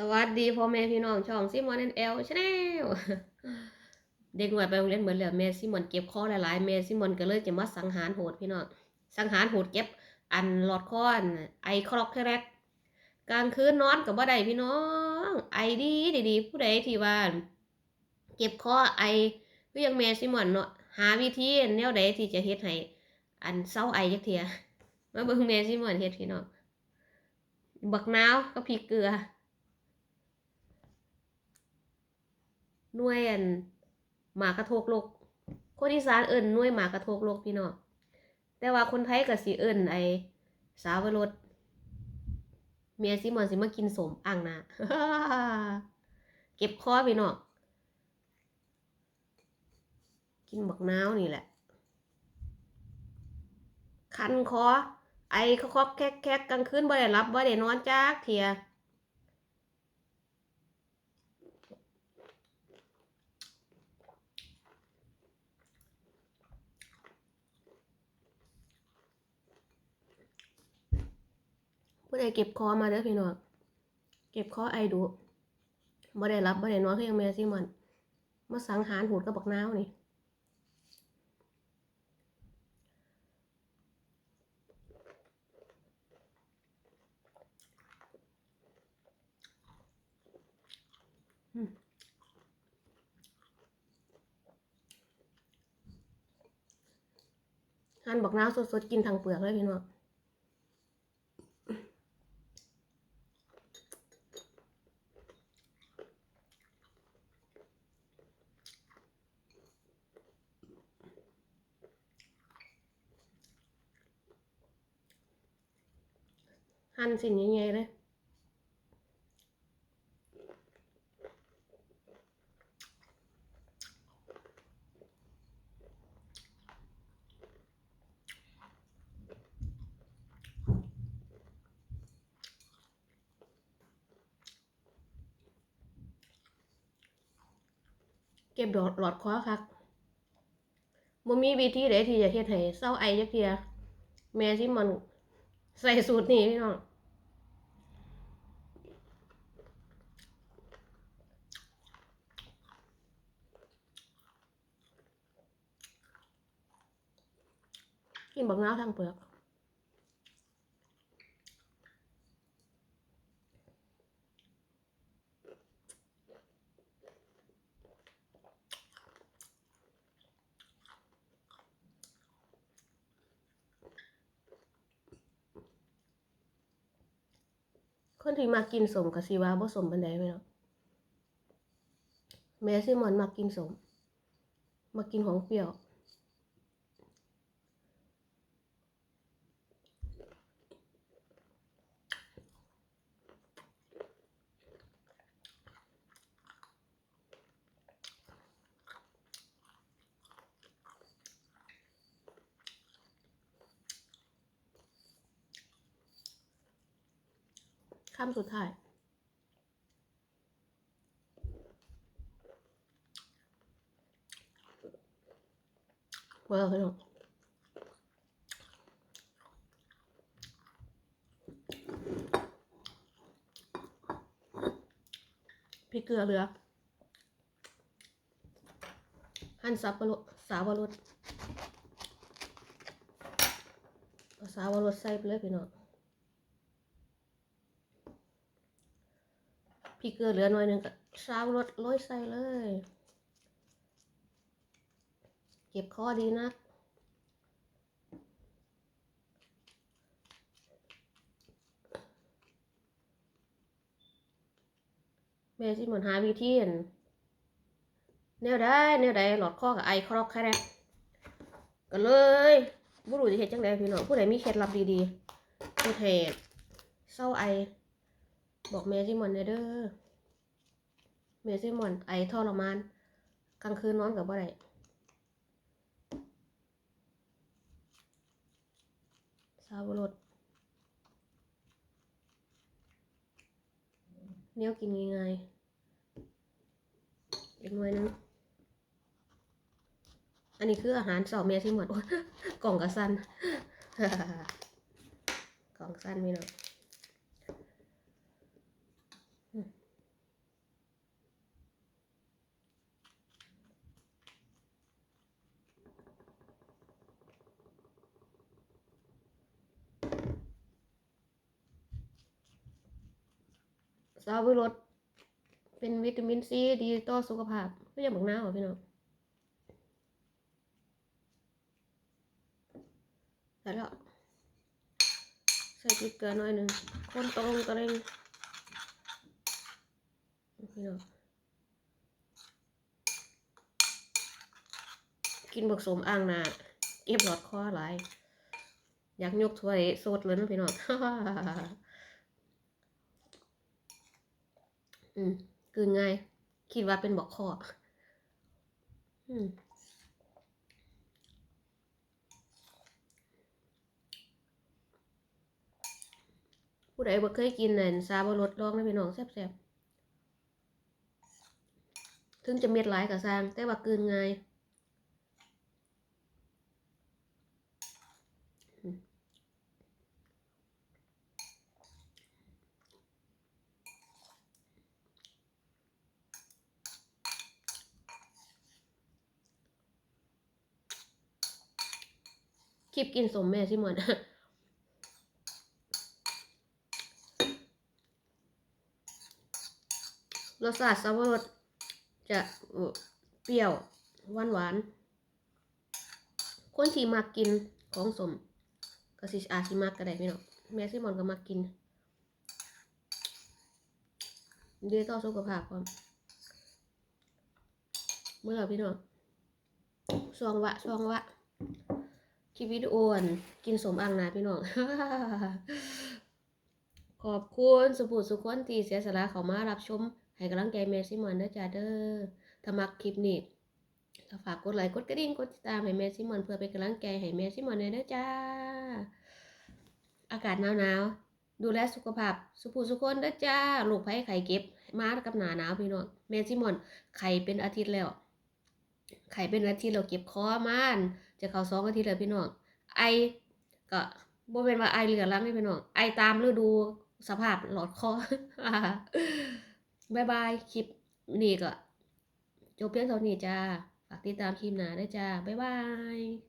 สวัสดีพ่อแม่พี่น้องช่องซิมอนแอนเอลชาแนลเด็กหน่อยไปโรงเรียนเหมือนแล้วแม่ซิมอนเก็บข้อหลายๆแม่ซิมอนก็เลยจะมาสังหารโหดพี่น้องสังหารโหดเก็บอันหลอดค้อนไอคลอกแครกกลางคืนนอนกับบ่ได้พี่น้อง ไอดีดีๆผู้ใดที่ว่าเก็บข้อไอคือยังแม่ซิมอนเนาะหาวิธีแนวใดที่จะเฮ็ดให้อันเศร้าไอจักเทียมาเบิ่งแม่ซิมอนเฮ็ดพี่น้องบักนาวกับพริกเกลือ หน่วยอันหมากระโทกโลก คนอีสานเอิ้นหน่วยหมากระโทกโลกพี่น้องแต่ว่าคนไทยก็สิเอิ้นไอสาวรสเมียซิมอนสิมากินสมอ่างนาเก็บคอพี่น้องกินบักน้าวนี่แหละ คันคอ ไอคอกแคกแคกกลางคืนบ่ได้รับบ่ได้นอนจักเทีย ผู้ใดเก็บคอมาเด้อพี่น้องเก็บคอไอดูบ่ได้รับบ่ได้นอนคือยังแม่ซิมันมาสังหารหูดกับบักน้าวนี่หั่นบักน้าวสดๆกินทางเปลือกเลยพี่น้อง หั่นสิ่งใหญ่ๆเลยเก็บดอดหลอดคอคักบ่มีวิธีใดที่จะเฮ็ดให้เศร้าไอจักเทียแม่ที่มันใส่สูตรนี้พี่น้อง กินบักนาวทางเปลือกคนที่มากินสมกับซีวาบ่สมบันไดไหมเนาะแม่ซิมอนมากินสม มากินของเปรี้ยว คำสุดท้ายวอร์พี่น้องพริกเกลือเหลือหั่นสับปะรดสาวรสสาวรสใส่ไปเลยพี่น้อง พ ริกเกลือเหลือหน่อยหนึ่งก็ซาวรสโรยใส่เลย เก็บข้อดีนัก แม่ที่เหมือนหาวิธีอั่นแนวได้แนวใดหลอดข้อกับไอครอกแค่แรกก็เลยบุรุษจะเห็นจังใดพี่น้องผู้ใดมีเคล็ดลับดีๆผู้เทศเศร้าไอ บอกเมซิมอนเด้อเมซิมอนไอทรมาน กลางคืนนอนกับบ่ได้สาวรสเนี้ยกินง่ายๆอีกหน่วยนึงอันนี้คืออาหารสอบเมซิมอนโอ๊ยกล่องกระสันกล่องสั้นพี่น้อ ซาวิรสเป็นวิตามินซีดีต่อสุขภาพไม่อยากบอกน้าหรอพี่น้องแล้วใส่พริกเกลือหน่อยหนึ่งคนตรงตะเรงพี่น้องกินบักสมอ่างนาเก็บหลอดคอหลายอยากยกถ้วยโซดเลยนะพี่น้อง อืมกืนง่าย คิดว่าเป็นบอกคออืมผู้ใดบ่เคยกินนั่นซาบะรสลองนะพี่น้องแซ่บๆถึงจะเม็ดหลายก็สร้าง แต่ว่ากืนง่ายอืม คลิปกินสมแม่สิหมอนรสชาติสับปะรดจะเปรี้ยวหวานหวานๆคนที่มักกินของสมก็สิอาจสิมักก็ได้พี่น้องแม่ซิมอนก็มักกินดีต่อสุขภาพความเมื่อพี่น้องซองวะซองวะ คลิปวิดีโอนกินสมอ่างนาพี่น้องขอบคุณสุภูสุขคนที่เสียสละเขามารับชม ให้กำลังใจแม่ซิมอนเด้อจ้าเด้อถ้ามักคลิปนี้ก็ฝากกดไลค์กดกระดิ่งกดติดตามให้แม่ซิมอนเพื่อเป็นกำลังใจให้แม่ซิมอนเด้อจ้าอากาศหนาวๆดูแลสุขภาพ สุภูสุขคนเด้อจ้าโรคภัยไข้เก็บมากับหนาหนาวพี่น้องแม่ซิมอนไข้เป็นอาทิตย์แล้ว ไข้เป็นอาทิตย์แล้วเก็บคอมาน จะเข้าสองอาทิตย์แล้วพี่น้องไอก็บ่เป็นว่าไอเหลือลังนี่พี่น้องไอตามฤดูสภาพหลอดคอบายบายคลิปนี้ก็จบเพียงเท่านี้จ้าฝากติดตามคลิปหน้าด้จ้าบ๊ายบาย